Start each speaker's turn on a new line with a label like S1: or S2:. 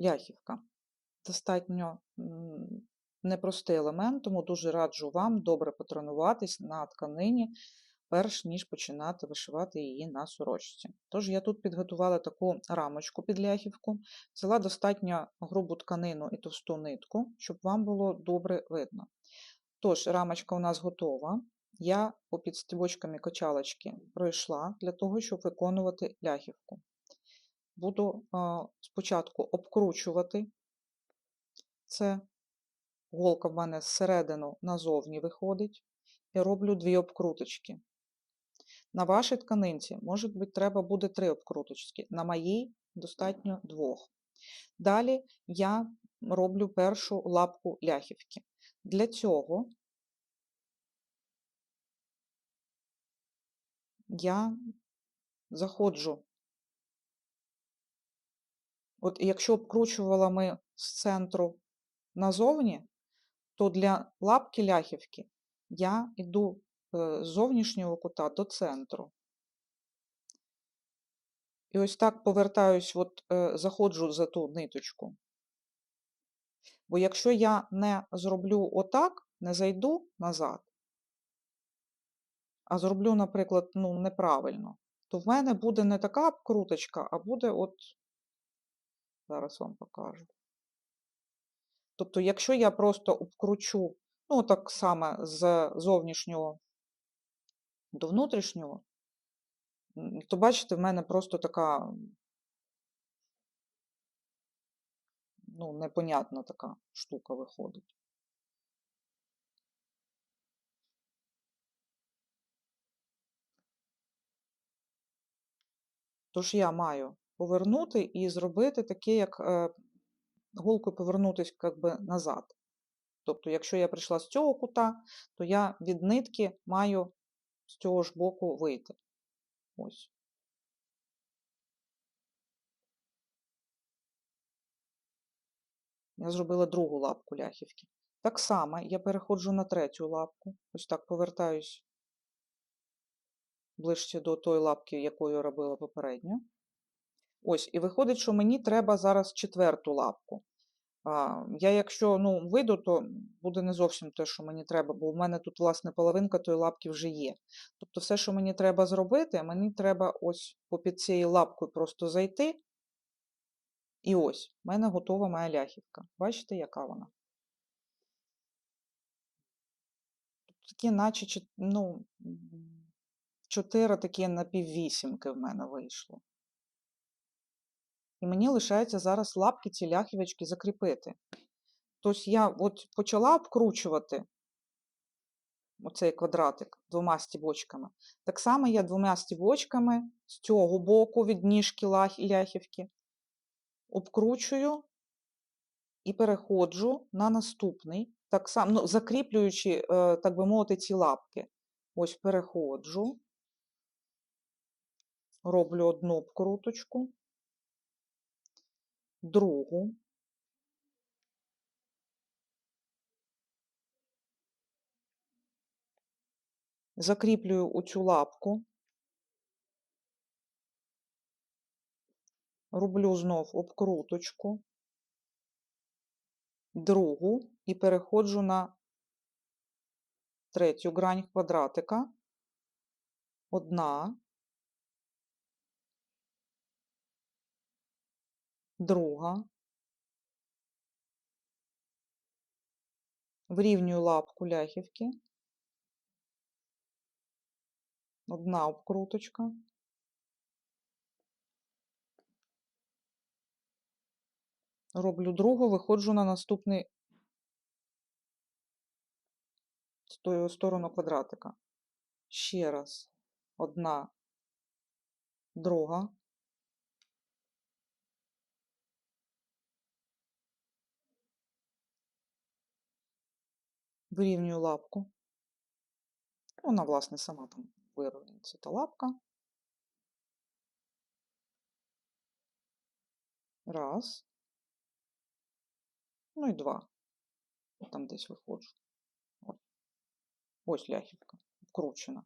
S1: ляхівка. Достатньо непростий елемент, тому дуже раджу вам добре потренуватись на тканині, перш ніж починати вишивати її на сорочці. Тож я тут підготувала таку рамочку під ляхівку, взяла достатньо грубу тканину і товсту нитку, щоб вам було добре видно. Тож, рамочка у нас готова. Я попід стібочками качалочки пройшла для того, щоб виконувати ляхівку. Буду спочатку обкручувати це. Голка в мене зсередину назовні виходить. І роблю дві обкруточки. На вашій тканинці, може бути, треба буде три обкруточки. На моїй достатньо двох. Далі я роблю першу лапку ляхівки. Для цього я заходжу. От якщо обкручувала ми з центру назовні, то для лапки ляхівки я йду е, з зовнішнього кута до центру. І ось так повертаюсь, от, е, заходжу за ту ниточку. Бо якщо я не зроблю отак, не зайду назад, а зроблю, наприклад, ну, неправильно, то в мене буде не така обкруточка, а буде от, зараз вам покажу. Тобто, якщо я просто обкручу, ну, так само з зовнішнього до внутрішнього, то бачите, в мене просто така, ну, непонятна така штука виходить. Тож я маю повернути і зробити таке, як е, голкою повернутися як би назад. Тобто, якщо я прийшла з цього кута, то я від нитки маю з цього ж боку вийти. Ось. Я зробила другу лапку ляхівки. Так само я переходжу на третю лапку. Ось так повертаюсь ближче до тої лапки, якою я робила попередньо. Ось, і виходить, що мені треба зараз четверту лапку. А, Я, якщо ну, вийду, то буде не зовсім те, що мені треба, бо в мене тут, власне, половинка тої лапки вже є. Тобто, все, що мені треба зробити, мені треба ось попід цією лапкою просто зайти. І ось, в мене готова моя ляхівка. Бачите, яка вона? Такі, наче ну, м, чотири такі напіввісімки в мене вийшло. І мені лишається зараз лапки ці ляхівочки закріпити. Тобто я от почала обкручувати оцей квадратик двома стібочками. Так само я двома стібочками з цього боку від ніжки ляхівки обкручую і переходжу на наступний, так само, ну, закріплюючи, е, так би мовити, ці лапки. Ось переходжу, роблю одну обкруточку, другу. Закріплюю у цю лапку, роблю знов обкруточку, другу і переходжу на третю грань квадратика. Одна, друга. Врівнюю лапку ляхівки. Одна обкруточка. Роблю другу, виходжу на наступний з тою сторону квадратика. Ще раз. Одна, друга. Вирівнюю лапку. Вона, власне, сама там вирівнюється та лапка. Раз. Ну і два. Там десь виходжу. Ось, Ось ляхівка, вкручена.